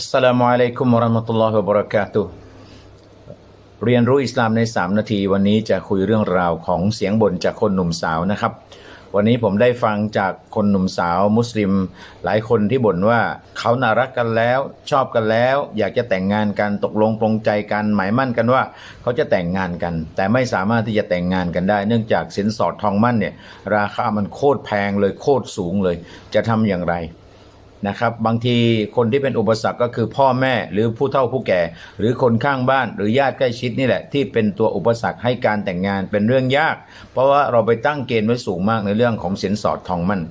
อัสสลามุอะลัยกุมวะราะห์มะตุลลอฮิวะบะเราะกาตุเรียนรู้อิสลามใน 3 นาที วันนี้จะคุยเรื่องราวของเสียงบ่นจากคนหนุ่มสาวนะครับ วันนี้ผมได้ฟังจากคนหนุ่มสาว มุสลิม หลายคนที่บ่นว่าเขาน่ารักกันแล้ว ชอบกันแล้ว อยากจะแต่งงานกันตกลงปรงใจกันหมายมั่นกันว่า เขาจะแต่งงานกัน แต่ไม่สามารถที่จะแต่งงานกันได้ เนื่องจากสินสอดทองมั่นเนี่ยราคามันโคตรแพงเลยโคตรสูงเลย จะทำอย่างไร นะครับบางทีคนที่เป็นอุปสรรคก็คือพ่อแม่หรือผู้เฒ่าผู้แก่ หรือคนข้างบ้านหรือญาติใกล้ชิดนี่แหละ ที่เป็นตัวอุปสรรคให้การแต่งงานเป็นเรื่องยาก เพราะว่าเราไปตั้งเกณฑ์ไว้สูงมากในเรื่องของสินสอดทองมั่น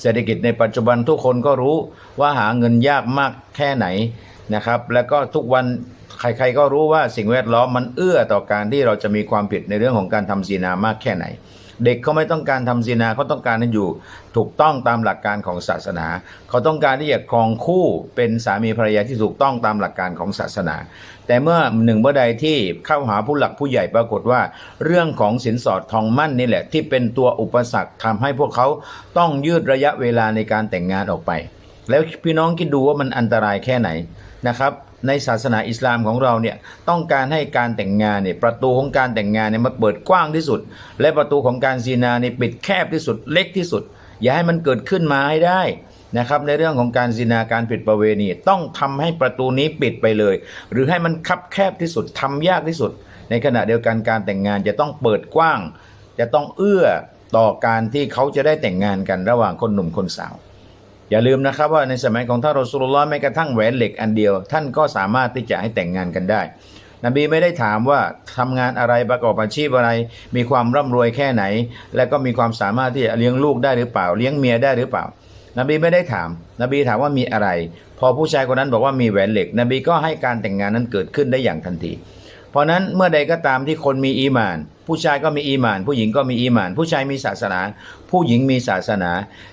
เศรษฐกิจในปัจจุบันทุกคนก็รู้ว่าหาเงินยากมากแค่ไหนนะครับ แล้วก็ทุกวันใครๆก็รู้ว่าสิ่งแวดล้อมมันเอื้อต่อการที่เราจะมีความผิดในเรื่องของการทำศีนามากแค่ไหน เด็กเขาไม่ต้องการทำศีนาเขาต้องการให้อยู่ ถูกต้องตามหลักการของศาสนา เขาต้องการที่จะครองคู่เป็นสามีภรรยาที่ถูกต้องตามหลักการของศาสนา แต่เมื่อหนึ่งเมื่อใดที่เข้าหาผู้หลักผู้ใหญ่ปรากฏว่า เรื่องของสินสอดทองมั่นนี่แหละ ที่เป็นตัวอุปสรรคทำให้พวกเขาต้องยืดระยะเวลาในการแต่งงานออกไป แล้วพี่น้องคิดดูว่ามันอันตรายแค่ไหนนะครับ ในศาสนาอิสลามของเราเนี่ยต้องการให้การแต่งงานเนี่ยประตูของการแต่งงานเนี่ยมันเปิดกว้างที่สุด และประตูของการซีนาเนี่ยปิดแคบที่สุดเล็กที่สุด อย่าให้มันเกิดขึ้นมาให้ได้นะครับในเรื่องของการซีนาการผิดประเวณีต้องทำให้ประตูนี้ปิดไปเลย หรือให้มันคับแคบที่สุดทำยากที่สุด ในขณะเดียวกันการแต่งงานจะต้องเปิดกว้าง จะต้องเอื้อต่อการที่เขาจะได้แต่งงานกันระหว่างคนหนุ่มคนสาว อย่าลืมนะครับว่าในสมัยของท่านรอสุลลอฮ์แม้กระทั่งแหวนเหล็กอันเดียว ท่านก็สามารถที่จะให้แต่งงานกันได้ นบีไม่ได้ถามว่าทำงานอะไรประกอบอาชีพอะไร มีความร่ำรวยแค่ไหน และก็มีความสามารถที่จะเลี้ยงลูกได้หรือเปล่า เลี้ยงเมียได้หรือเปล่า นบีไม่ได้ถาม นบีถามว่ามีอะไร พอผู้ชายคนนั้นบอกว่ามีแหวนเหล็ก นบีก็ให้การแต่งงานนั้นเกิดขึ้นได้อย่างทันที เพราะนั้นเมื่อใดก็ตามที่คนมีอีมาน ผู้ชายก็มีอีมาน ผู้หญิงก็มีอีมาน ผู้ชายมีศาสนา ผู้หญิงมีศาสนา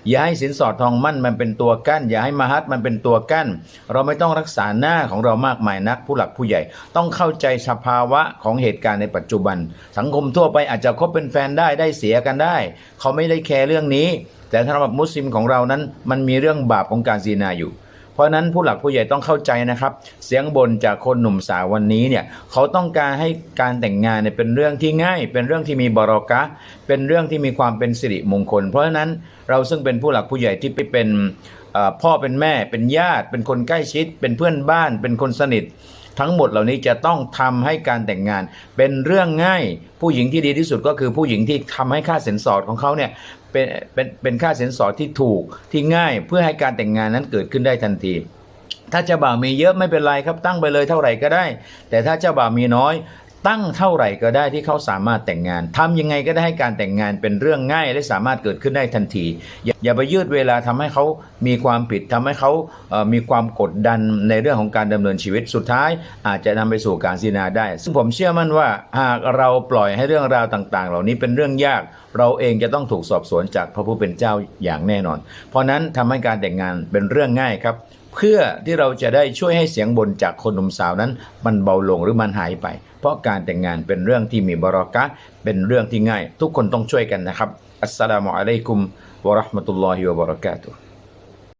อย่าให้สินสอดทองมั่นมันเป็นตัวกั้น อย่าให้มหัศมันเป็นตัวกั้น เราไม่ต้องรักษาหน้าของเรามากมายนัก ผู้หลักผู้ใหญ่ ต้องเข้าใจสภาวะของเหตุการณ์ในปัจจุบัน สังคมทั่วไปอาจจะคบเป็นแฟนได้ได้เสียกันได้ เขาไม่ได้แคร์เรื่องนี้ แต่สำหรับมุสลิมของเรานั้น มันมีเรื่องบาปของการซีนาอยู่ เพราะนั้นผู้หลักผู้ใหญ่ต้องเข้าใจนะครับ เสียงบ่นจากคนหนุ่มสาววันนี้เนี่ยเขาต้องการให้การแต่งงานเนี่ยเป็นเรื่องที่ง่าย เป็นเรื่องที่มีบารอกะ เป็นเรื่องที่มีความเป็นสิริมงคล เพราะฉะนั้นเราซึ่งเป็นผู้หลักผู้ใหญ่ที่ไปเป็นพ่อเป็นแม่เป็นญาติ เป็นคนใกล้ชิด เป็นเพื่อนบ้าน เป็นคนสนิท ทั้งหมดเหล่านี้จะต้องทำให้การแต่งงาน เป็นเรื่องง่าย ผู้หญิงที่ดีที่สุดก็คือผู้หญิงที่ทำให้ค่าสินสอดของเขาเนี่ยเป็นเป็นเป็นค่าสินสอดที่ถูกที่ง่ายเพื่อให้การแต่งงานนั้นเกิดขึ้นได้ทันทีถ้าเจ้าบ่าวมีเยอะไม่เป็นไรครับตั้งไปเลยเท่าไหร่ก็ได้ แต่ถ้าเจ้าบ่าวมีน้อย ตั้งเท่าไหร่ก็ได้ที่เขาสามารถแต่งงานทำยังไงก็ได้ให้การแต่งงานเป็นเรื่องง่าย และสามารถเกิดขึ้นได้ทันทีอย่าไปยืดเวลาทำให้เขามีความผิดทำให้เขามีความกดดันในเรื่องของการดำเนินชีวิตสุดท้าย อาจจะนำไปสู่การซินาได้ ซึ่งผมเชื่อมั่นว่าหากเราปล่อยให้เรื่องราวต่าง ๆ เหล่านี้เป็นเรื่องยาก เราเองจะต้องถูกสอบสวนจากพระผู้เป็นเจ้าอย่างแน่นอน เพราะนั้นทำให้การแต่งงานเป็นเรื่องง่ายครับ เพื่อที่เราจะได้ช่วยให้เสียงบ่นจากคนหนุ่มสาวนั้น มันเบาลงหรือมันหายไป เพราะการแต่งงานเป็นเรื่องที่มีบารอกะเป็นเรื่องที่ง่าย ทุกคนต้องช่วยกันนะครับอัสสลามุอะลัยกุมวะราะห์มะตุลลอฮิวะบะเราะกาตุฮ์